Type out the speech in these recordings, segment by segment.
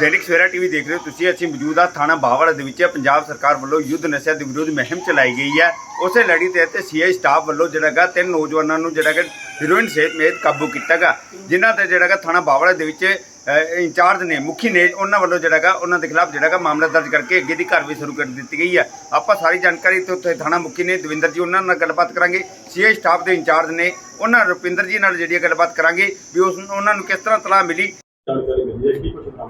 Dainik Savera TV ਦੇਖ ਰਹੇ ਹੋ ਤੁਸੀਂ। ਅਸੀਂ ਮੌਜੂਦ ਹਾਂ ਥਾਣਾ ਬਾਵੜਾ ਦੇ ਵਿੱਚ। ਪੰਜਾਬ ਸਰਕਾਰ ਵੱਲੋਂ ਯੁੱਧ ਨਸ਼ਿਆਂ ਦੇ ਵਿਰੋਧ ਮੁਹਿੰਮ ਚਲਾਈ ਗਈ ਹੈ। ਉਸੇ ਲੜੀ ਦੇ ਤੇ ਸੀਆਈ ਸਟਾਫ ਵੱਲੋਂ ਜਿਹੜਾ ਗਾ ਤਿੰਨ ਨੌਜਵਾਨਾਂ ਨੂੰ ਜਿਹੜਾ ਹੀਰੋਇਨ ਸੇਤ ਮੇਤ ਕਾਬੂ ਕੀਤਾ ਗਾ। ਜਿਨ੍ਹਾਂ ਤੇ ਜਿਹੜਾ ਗਾ ਥਾਣਾ ਬਾਹਵਾੜਾ ਦੇ ਵਿੱਚ ਇੰਚਾਰਜ ਨੇ, ਮੁਖੀ ਨੇ, ਉਹਨਾਂ ਵੱਲੋਂ ਜਿਹੜਾ ਗਾ ਉਹਨਾਂ ਦੇ ਖਿਲਾਫ ਜਿਹੜਾ ਮਾਮਲਾ ਦਰਜ ਕਰਕੇ ਅੱਗੇ ਦੀ ਕਾਰਵਾਈ ਸ਼ੁਰੂ ਕਰ ਦਿੱਤੀ ਗਈ ਹੈ। ਆਪਾਂ ਸਾਰੀ ਜਾਣਕਾਰੀ ਤੇ ਉੱਥੇ ਥਾਣਾ ਮੁਖੀ ਨੇ ਦਵਿੰਦਰ ਜੀ ਉਹਨਾਂ ਨਾਲ ਗੱਲਬਾਤ ਕਰਾਂਗੇ। ਸੀਆਈ ਸਟਾਫ ਦੇ ਇੰਚਾਰਜ ਨੇ ਉਹਨਾਂ ਰੁਪਿੰਦਰ ਜੀ ਨਾਲ ਜਿਹੜੀ ਹੈ ਗੱਲਬਾਤ ਕਰਾਂਗੇ ਵੀ ਉਸ ਉਹਨਾਂ ਨੂੰ ਕਿਸ ਤਰ੍ਹਾਂ ਤਲਾਹ ਮਿਲੀ। ਜਾਣਕਾਰੀ ਕੀ ਕੁਝ ਕੰਮ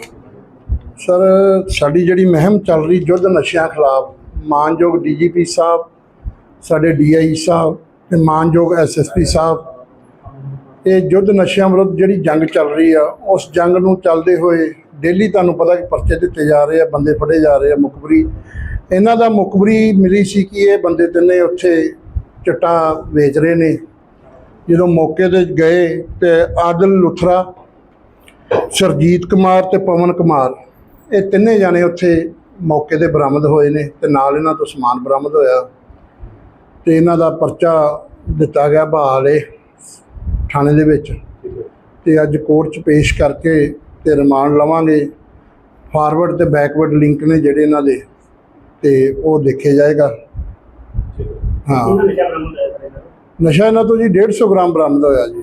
ਸਰ, ਸਾਡੀ ਜਿਹੜੀ ਮੁਹਿੰਮ ਚੱਲ ਰਹੀ ਯੁੱਧ ਨਸ਼ਿਆਂ ਖਿਲਾਫ, ਮਾਨਯੋਗ ਡੀਜੀਪੀ ਸਾਹਿਬ, ਸਾਡੇ ਡੀਆਈ ਸਾਹਿਬ ਤੇ ਮਾਨਯੋਗ ਐਸਐਸਪੀ ਸਾਹਿਬ, ਇਹ ਯੁੱਧ ਨਸ਼ਿਆਂ ਵਿਰੁੱਧ ਜਿਹੜੀ ਜੰਗ ਚੱਲ ਰਹੀ ਆ, ਉਸ ਜੰਗ ਨੂੰ ਚੱਲਦੇ ਹੋਏ ਡੇਲੀ ਤੁਹਾਨੂੰ ਪਤਾ ਕਿ ਪਰਚੇ ਦਿੱਤੇ ਜਾ ਰਹੇ ਆ, ਬੰਦੇ ਫੜੇ ਜਾ ਰਹੇ ਆ ਮੁਖਬਰੀ। ਇਹਨਾਂ ਦਾ ਮੁਖਬਰੀ ਮਿਲੀ ਸੀ ਕਿ ਇਹ ਬੰਦੇ ਤਿੰਨੇ ਉੱਥੇ ਚਟਾ ਵੇਚ ਰਹੇ ਨੇ। ਜਦੋਂ ਮੌਕੇ ਤੇ ਗਏ ਤੇ ਆਦਲ ਲੁਥਰਾ ਸਰਜੀਤ ਕੁਮਾਰ ਤੇ ਪਵਨ ਕੁਮਾਰ। ਇਹ ਤਿੰਨੇ ਜਾਣੇ ਉੱਥੇ ਮੌਕੇ ਤੇ ਬਰਾਮਦ ਹੋਏ ਨੇ ਤੇ ਨਾਲ ਇਹਨਾਂ ਤੋਂ ਸਮਾਨ ਬਰਾਮਦ ਹੋਇਆ। ਤੇ ਇਹਨਾਂ ਦਾ ਪਰਚਾ ਦਿੱਤਾ ਗਿਆ ਬਹਾਲੇ ਥਾਣੇ ਦੇ ਵਿੱਚ। ਤੇ ਅੱਜ ਕੋਰਟ 'ਚ ਪੇਸ਼ ਕਰਕੇ ਤੇ ਰਿਮਾਂਡ ਲਵਾਂਗੇ। ਫਾਰਵਰਡ ਤੇ ਬੈਕਵਰਡ ਲਿੰਕ ਨੇ ਜਿਹੜੇ ਇਹਨਾਂ ਦੇ। ਤੇ ਉਹ ਦੇਖੇ ਜਾਏਗਾ। ਹੈ। ਨਸ਼ਾ ਇਹਨਾਂ ਤੋਂ ਜੀ 150 ਗ੍ਰਾਮ ਬਰਾਮਦ ਹੋਇਆ ਜੀ।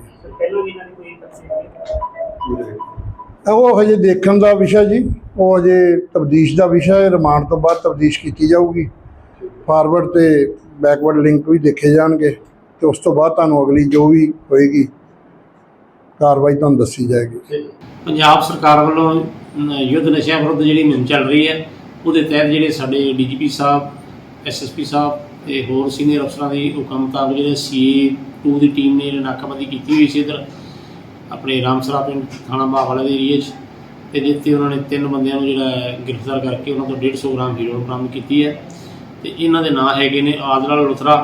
ਉਹ ਹਜੇ ਦੇਖਣ ਦਾ ਵਿਸ਼ਾ ਜੀ, ਉਹ ਹਜੇ ਤਬਦੀਸ਼ ਦਾ ਵਿਸ਼ਾ ਹੈ, ਰਿਮਾਂਡ ਤੋਂ ਬਾਅਦ ਤਬਦੀਸ਼ ਕੀਤੀ ਜਾਊਗੀ। ਫਾਰਵਰਡ ਤੇ ਬੈਕਵਰਡ ਲਿੰਕ ਵੀ ਦੇਖੇ ਜਾਣਗੇ ਤੇ ਉਸ ਤੋਂ ਬਾਅਦ ਤੁਹਾਨੂੰ ਅਗਲੀ ਜੋ ਵੀ ਹੋਏਗੀ, ਕਾਰਵਾਈ ਤੁਹਾਨੂੰ ਦੱਸੀ ਜਾਏਗੀ। ਪੰਜਾਬ ਸਰਕਾਰ ਵੱਲੋਂ ਯੁੱਧ ਨਸ਼ਿਆਂ ਵਿਰੁੱਧ ਜਿਹੜੀ ਮੁਹਿੰਮ ਚੱਲ ਰਹੀ ਹੈ, ਉਹਦੇ ਤਹਿਤ ਜਿਹੜੇ ਸਾਡੇ ਡੀਜੀਪੀ ਸਾਹਿਬ, ਐਸਐਸਪੀ ਸਾਹਿਬ ਤੇ ਹੋਰ ਸੀਨੀਅਰ ਅਫਸਰਾਂ ਦੀ ਹੁਕਮ ਮੁਤਾਬਕ ਜਿਹੜੇ ਸੀਏ 2 ਦੀ ਟੀਮ ਨੇ ਨਾਕਾਬੰਦੀ ਕੀਤੀ ਹੋਈ ਸੀ ਇਧਰ ਆਪਣੇ ਰਾਮਸਰਾ ਪਿੰਡ ਥਾਣਾ ਬਾਵਾਲਾ ਦੇ ਏਰੀਏ 'ਚ। ਤੇ ਜਿੱਥੇ ਉਹਨਾਂ ਨੇ ਤਿੰਨ ਬੰਦਿਆਂ ਨੂੰ ਜਿਹੜਾ ਗ੍ਰਿਫਤਾਰ ਕਰਕੇ ਉਹਨਾਂ ਤੋਂ 150 ਗ੍ਰਾਮ ਹੀਰੋਇਨ ਬਰਾਮਦ ਕੀਤੀ ਹੈ। ਤੇ ਇਹਨਾਂ ਦੇ ਨਾਂ ਹੈਗੇ ਨੇ ਆਦਲਾਲ ਲੁਥਰਾ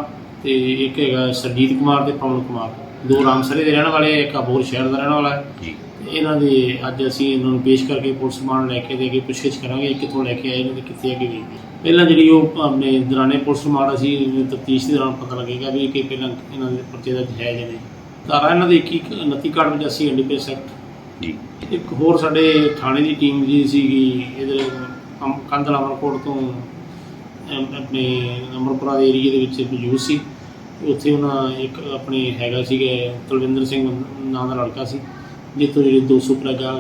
ਤੇ ਇੱਕ ਹੈਗਾ ਸਰਜੀਤ ਕੁਮਾਰ ਤੇ ਪਵਨ ਕੁਮਾਰ। ਦੋ ਰਾਮਸਰੇ ਦੇ ਰਹਿਣ ਵਾਲੇ ਇੱਕ ਅਬੋਰ ਸ਼ਹਿਰ ਦਾ ਰਹਿਣ ਵਾਲਾ ਹੈ। ਤੇ ਇਹਨਾਂ ਦੇ ਅੱਜ ਅਸੀਂ ਇਹਨਾਂ ਨੂੰ ਪੇਸ਼ ਕਰਕੇ ਪੁਲਿਸ ਮਾਨ ਲੈ ਕੇ ਦੇ ਕੇ ਪੁੱਛਗਿੱਛ ਕਰਾਂਗੇ ਕਿੱਥੋਂ ਲੈ ਕੇ ਆਏ ਨੇ ਤੇ ਕਿੱਥੇ ਅੱਗੇ ਗਏ ਪਹਿਲਾਂ ਜਿਹੜੀ ਉਹ ਆਪਣੇ ਦੌਰਾਨੇ ਪੁਲਿਸ ਮਾਨ ਅਸੀਂ ਤਫਤੀਸ਼ ਦੇ ਦੌਰਾਨ ਪਤਾ ਲੱਗੇਗਾ ਵੀ ਕਿ ਪਹਿਲਾਂ ਇਹਨਾਂ ਦੇ ਪਰਚੇ ਦਾ ਹੈ ਜਾਂ ਨਹੀਂ। ਧਾਰਾ ਇਹਨਾਂ ਦੇ 21 29 ਕਾਰਡ ਵਿੱਚ ਅਸੀਂ ਐਨਡੀਪੀਐਸ ਐਕਟ ਜੀ। ਇੱਕ ਹੋਰ ਸਾਡੇ ਥਾਣੇ ਦੀ ਟੀਮ ਜੀ ਸੀਗੀ ਇਧਰ ਕੰਦਲਾ ਅਮਰਕੋਟ ਤੋਂ ਆਪਣੇ ਅਮਰਪੁਰਾ ਦੇ ਏਰੀਏ ਦੇ ਵਿੱਚ ਮੌਜੂਦ ਸੀ। ਉੱਥੇ ਉਹਨਾਂ ਇੱਕ ਆਪਣੇ ਹੈਗਾ ਸੀਗਾ ਕੁਲਵਿੰਦਰ ਸਿੰਘ ਨਾਂ ਦਾ ਲੜਕਾ ਸੀ ਜਿੱਥੋਂ ਜਿਹੜੇ 200 ਪ੍ਰਗਾ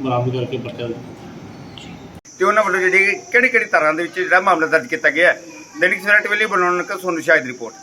ਬਰਾਮਦ ਕਰਕੇ ਪਰਚਾ ਦਿੱਤਾ। ਤੇ ਉਹਨਾਂ ਵੱਲੋਂ ਜਿਹੜੀ ਕਿਹੜੀ ਕਿਹੜੀ ਤਰ੍ਹਾਂ ਦੇ ਵਿੱਚ ਜਿਹੜਾ ਮਾਮਲਾ ਦਰਜ ਕੀਤਾ ਗਿਆ ਦੈਨਿਕ ਸਵੇਰਾ ਟੀਵੀ ਲਈ ਬਣਾਉਣ ਦਾ ਸੋਨੂ ਸ਼ਾਹਿਦ ਰਿਪੋਰਟ।